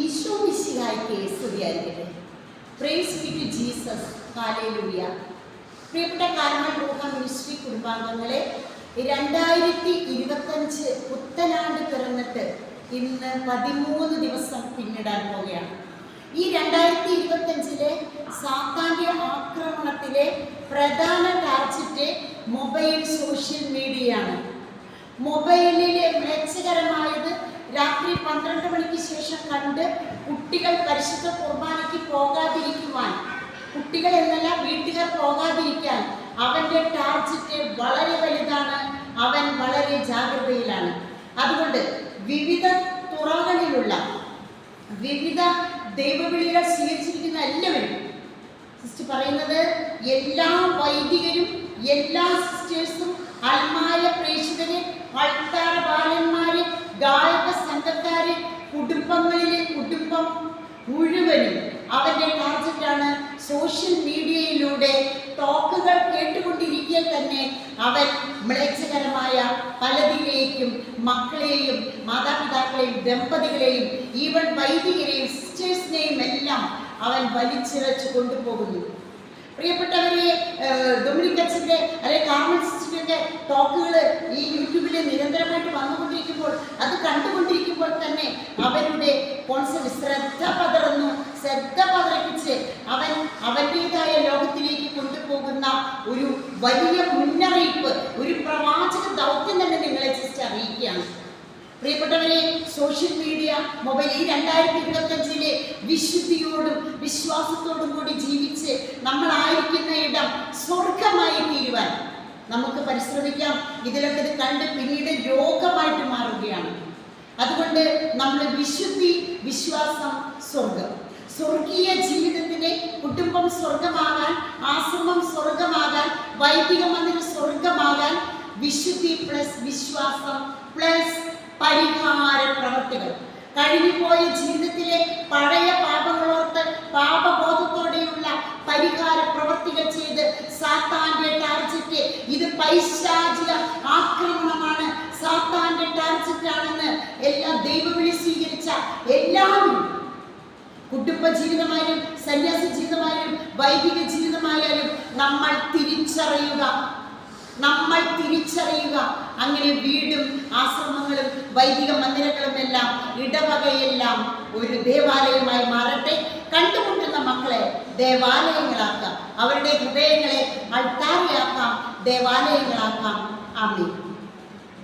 ഈശോ മിശിഹായ്ക്ക് സ്തുതിയായിരിക്കട്ടെ praise B Jesus hallelujah പ്രിയപ്പെട്ട കാരണ റൂഹ മിനിസ്ട്രി കുടുംബാംഗങ്ങളെ രണ്ടായിരത്തി ഇരുപത്തഞ്ച് പുത്തനാണ്ട് പിറന്നിട്ട് ഇന്ന് പതിമൂന്ന് ദിവസം പിന്നിടാൻ പോവുകയാണ്. ഈ രണ്ടായിരത്തി ഇരുപത്തഞ്ചിലെ സാത്താന്റെ ആക്രമണത്തിലെ പ്രധാന ടാർജറ്റ് മൊബൈൽ സോഷ്യൽ മീഡിയയാണ്. മൊബൈലിലെ മ്ലേച്ഛകരമായത് കണ്ട് കുട്ടികൾ പരിശുദ്ധ കുർബാനയ്ക്ക് പോകാതിരിക്കുവാൻ കുട്ടികൾ എന്നല്ല വീട്ടുകാർ പോകാതിരിക്കാൻ അവന്റെ ടാർജറ്റ് വളരെ വലുതാണ് അവൻ വളരെ ജാഗ്രതയിലാണ്. അതുകൊണ്ട് വിവിധ തുറകളിലുള്ള വിവിധ ദൈവവിളികൾ സ്വീകരിച്ചിരിക്കുന്ന എല്ലാവരും സിസ്റ്റർ പറയുന്നത് എല്ലാ വൈദികരും എല്ലാ സിസ്റ്റേഴ്സും അൽമായ കുടുംബങ്ങളിലെ കുടുംബം മുഴുവനും അവന്റെ ടാർജറ്റാണ് സോഷ്യൽ മീഡിയയിലൂടെ ടോക്കുകൾ കേട്ടുകൊണ്ടിരിക്കെ തന്നെ അവൻ മ്ലേച്ഛകരമായ പലതിലേക്കും മക്കളെയും മാതാപിതാക്കളെയും ദമ്പതികളെയും ഈവൻ വൈദികരെയും സിസ്റ്റേഴ്സിനെയും എല്ലാം അവൻ വലിച്ചിറച്ച് കൊണ്ടുപോകുന്നു. പ്രിയപ്പെട്ടവരെ ഡൊമിനിക് അച്ഛന്റെ അല്ലെങ്കിൽ കാർമൽ സിസ്റ്ററിന്റെ ടോക്കുകൾ ഈ യൂട്യൂബിൽ നിരന്തരമായിട്ട് വന്നുകൊണ്ടിരിക്കുമ്പോൾ അത് കണ്ടുകൊണ്ട് കോൺസെപ്റ്റ് ശ്രദ്ധ പതറുന്നു ശ്രദ്ധ പതറിപ്പിച്ച് അവൻ അവന്റെതായ ലോകത്തിലേക്ക് കൊണ്ടുപോകുന്ന ഒരു വലിയ മുന്നറിയിപ്പ് ഒരു പ്രവാചക ദൗത്യം തന്നെ നിങ്ങളെ ജസ്റ്റ് അറിയിക്കുകയാണ്. പ്രിയപ്പെട്ടവരെ സോഷ്യൽ മീഡിയ മൊബൈൽ ഈ രണ്ടായിരത്തി ഇരുപത്തഞ്ചിലെ വിശുദ്ധിയോടും വിശ്വാസത്തോടും കൂടി ജീവിച്ച് നമ്മളായിരിക്കുന്ന ഇടം സ്വർഗമായി തീരുവാൻ നമുക്ക് പരിശ്രമിക്കാം. ഇതിലൊക്കെ ഇത് കണ്ട് പിന്നീട് രോഗമായിട്ട് മാറുകയാണ്. അതുകൊണ്ട് നമ്മൾ വിശുദ്ധി വിശ്വാസം സ്വർഗം സ്വർഗീയ ജീവിതത്തിന്റെ കുടുംബം സ്വർഗമാകാൻ ആശ്രമം സ്വർഗമാകാൻ വൈദിക മന്ദിരം സ്വർഗമാകാൻ വിശുദ്ധി പ്ലസ് വിശ്വാസം പ്ലസ് പരിഹാര പ്രവർത്തികൾ കഴിഞ്ഞുപോയ ജീവിതത്തിലെ പഴയ പാപങ്ങളോർത്ത് പാപബോധത്തോടെയുള്ള പരിഹാര പ്രവർത്തികൾ ചെയ്ത് സാത്താന്റെ ടാർജറ്റ്. ഇത് പൈശാചിക ആക്രമണമാണ്. സാത്താന്റെ ടാർജറ്റ് ആണെന്ന് എല്ലാവരും കുടുംബ ജീവിതമായാലും സന്യാസ ജീവിതമായാലും വൈദിക ജീവിതമായാലും നമ്മൾ തിരിച്ചറിയുക. നമ്മൾ തിരിച്ചറിയുക. അങ്ങനെ വീടും ആശ്രമങ്ങളും വൈദിക മന്ദിരങ്ങളും എല്ലാം ഇടവകയെല്ലാം ഒരു ദേവാലയമായി മാറട്ടെ. കണ്ടുമുട്ടുന്ന മക്കളെ ദേവാലയങ്ങളാക്കാം. അവരുടെ ഹൃദയങ്ങളെ അൾത്താരയാക്കാം. ദേവാലയങ്ങളാക്കാം. ആമീൻ.